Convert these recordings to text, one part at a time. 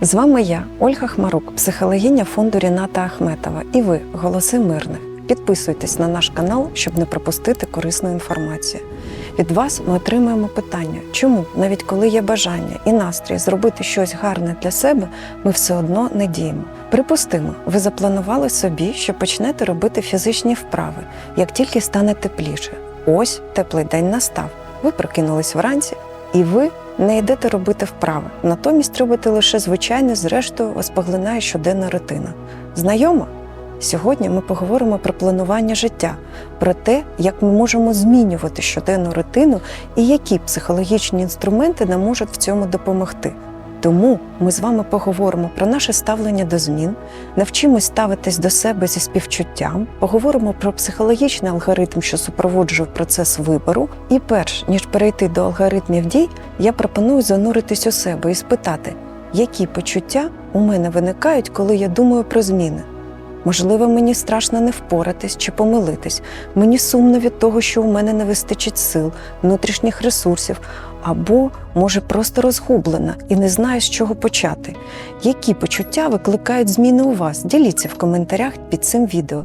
З вами я, Ольга Хмарук, психологиня фонду Ріната Ахметова. І ви, голоси мирних. Підписуйтесь на наш канал, щоб не пропустити корисну інформацію. Від вас ми отримуємо питання, чому, навіть коли є бажання і настрій зробити щось гарне для себе, ми все одно не діємо. Припустимо, ви запланували собі, що почнете робити фізичні вправи, як тільки стане тепліше. Ось теплий день настав. Ви прокинулись вранці, і ви не йдете робити вправи. Натомість робите лише звичайне, зрештою, вас поглинає щоденна рутина. Знайома? Сьогодні ми поговоримо про планування життя, про те, як ми можемо змінювати щоденну рутину і які психологічні інструменти нам можуть в цьому допомогти. Тому ми з вами поговоримо про наше ставлення до змін, навчимось ставитись до себе зі співчуттям, поговоримо про психологічний алгоритм, що супроводжує процес вибору. І перш ніж перейти до алгоритмів дій, я пропоную зануритись у себе і спитати, які почуття у мене виникають, коли я думаю про зміни. Можливо, мені страшно не впоратись чи помилитись. Мені сумно від того, що у мене не вистачить сил, внутрішніх ресурсів, або, може, просто розгублена і не знаю, з чого почати. Які почуття викликають зміни у вас? Діліться в коментарях під цим відео.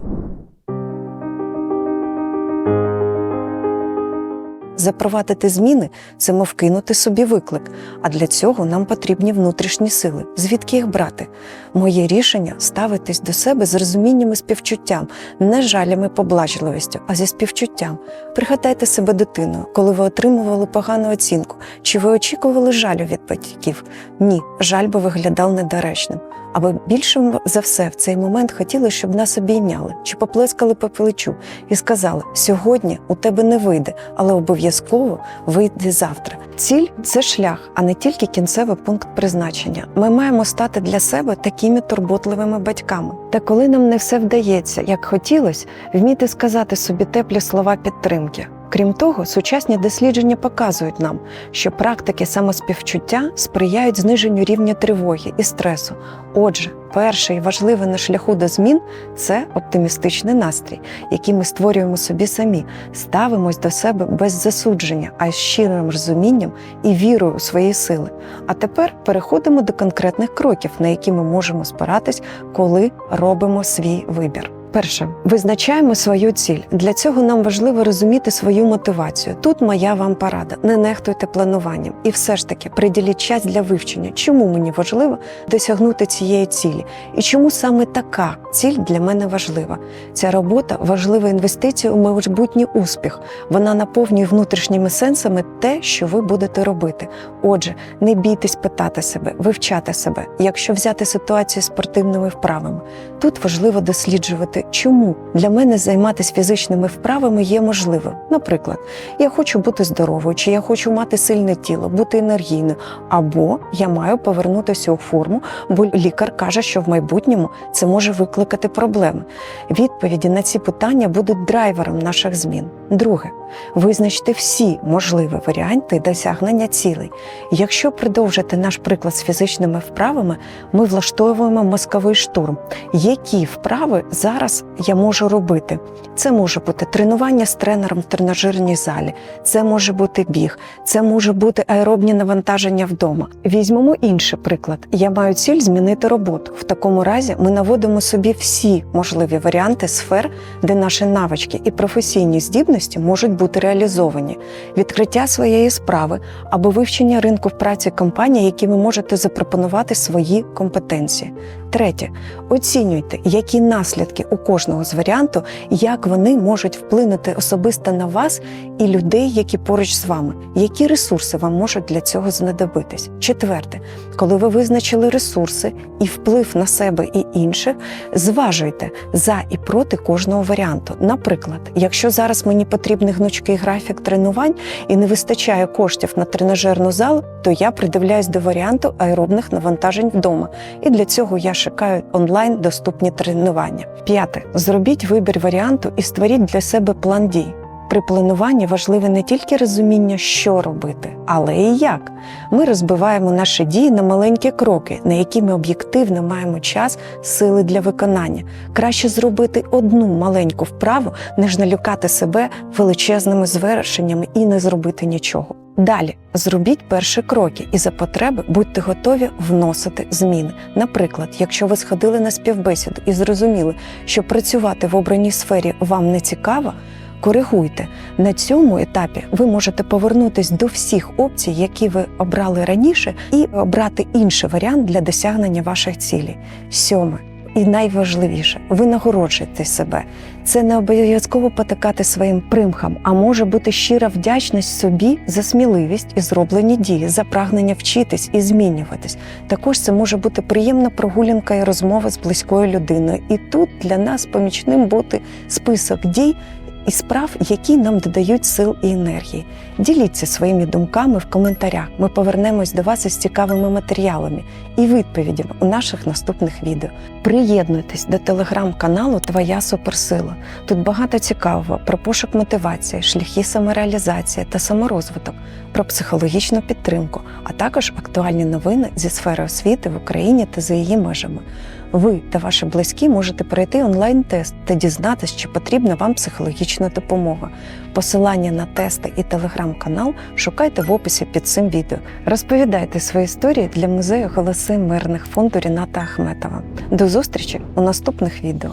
Запровадити зміни це мов кинути собі виклик, а для цього нам потрібні внутрішні сили. Звідки їх брати? Моє рішення ставитись до себе з розумінням і співчуттям, не жалем і поблажливістю, а зі співчуттям. Пригадайте себе дитиною, коли ви отримували погану оцінку, чи ви очікували жалю від батьків? Ні, жаль би виглядав недоречним. Або більше за все в цей момент хотіли, щоб нас обійняли чи поплескали по плечу і сказали: сьогодні у тебе не вийде, але обов'язково вийде завтра. Ціль це шлях, а не тільки кінцевий пункт призначення. Ми маємо стати для себе такими турботливими батьками. Та коли нам не все вдається, як хотілося, вміти сказати собі теплі слова підтримки. Крім того, сучасні дослідження показують нам, що практики самоспівчуття сприяють зниженню рівня тривоги і стресу. Отже, перше і важливе на шляху до змін це оптимістичний настрій, який ми створюємо собі самі, ставимось до себе без засудження, а з щирим розумінням і вірою у свої сили. А тепер переходимо до конкретних кроків, на які ми можемо спиратись, коли робимо свій вибір. Перше, визначаємо свою ціль. Для цього нам важливо розуміти свою мотивацію. Тут моя вам порада. Не нехтуйте плануванням. І все ж таки приділіть час для вивчення, чому мені важливо досягнути цієї цілі, і чому саме така ціль для мене важлива. Ця робота важлива інвестиція у майбутній успіх. Вона наповнює внутрішніми сенсами те, що ви будете робити. Отже, не бійтесь питати себе, вивчати себе. Якщо взяти ситуацію спортивними вправами, тут важливо досліджувати чому для мене займатися фізичними вправами є можливим. Наприклад, я хочу бути здоровою, чи я хочу мати сильне тіло, бути енергійною, або я маю повернутися у форму, бо лікар каже, що в майбутньому це може викликати проблеми. Відповіді на ці питання будуть драйвером наших змін. Друге, визначте всі можливі варіанти досягнення цілей. Якщо продовжити наш приклад з фізичними вправами, ми влаштовуємо мозковий штурм. Які вправи зараз я можу робити? Це може бути тренування з тренером в тренажерній залі, це може бути біг, це може бути аеробні навантаження вдома. Візьмемо інший приклад. Я маю ціль змінити роботу. В такому разі ми наводимо собі всі можливі варіанти сфер, де наші навички і професійні здібності можуть бути реалізовані, відкриття своєї справи або вивчення ринку праці компанії, які ви можете запропонувати свої компетенції. Третє, оцінюйте, які наслідки у кожного з варіанту, як вони можуть вплинути особисто на вас і людей, які поруч з вами, які ресурси вам можуть для цього знадобитись. Четверте, коли ви визначили ресурси і вплив на себе і інших, зважуйте за і проти кожного варіанту. Наприклад, якщо зараз мені потрібний гнучкий графік тренувань і не вистачає коштів на тренажерну залу, то я придивляюсь до варіанту аеробних навантажень вдома. І для цього я шукаю онлайн доступні тренування. П'яте. Зробіть вибір варіанту і створіть для себе план дій. При плануванні важливе не тільки розуміння, що робити, але і як. Ми розбиваємо наші дії на маленькі кроки, на які ми об'єктивно маємо час, сили для виконання. Краще зробити одну маленьку вправу, ніж налюкати себе величезними звершеннями і не зробити нічого. Далі зробіть перші кроки і за потреби будьте готові вносити зміни. Наприклад, якщо ви сходили на співбесіду і зрозуміли, що працювати в обраній сфері вам не цікаво, коригуйте. На цьому етапі ви можете повернутись до всіх опцій, які ви обрали раніше, і обрати інший варіант для досягнення ваших цілей. Сьоме. І найважливіше, ви нагороджуєте себе. Це не обов'язково потикати своїм примхам, а може бути щира вдячність собі за сміливість і зроблені дії, за прагнення вчитись і змінюватись. Також це може бути приємна прогулянка і розмова з близькою людиною. І тут для нас помічним бути список дій і справ, які нам додають сил і енергії. Діліться своїми думками в коментарях. Ми повернемось до вас із цікавими матеріалами і відповідями у наших наступних відео. Приєднуйтесь до телеграм-каналу Твоя суперсила. Тут багато цікавого про пошук мотивації, шляхи самореалізації та саморозвиток, про психологічну підтримку, а також актуальні новини зі сфери освіти в Україні та за її межами. Ви та ваші близькі можете пройти онлайн-тест та дізнатися, чи потрібна вам психологічна допомога. Посилання на тести і телеграм-канал шукайте в описі під цим відео. Розповідайте свої історії для музею Голоси мирних фонду Ріната Ахметова. До зустрічі у наступних відео.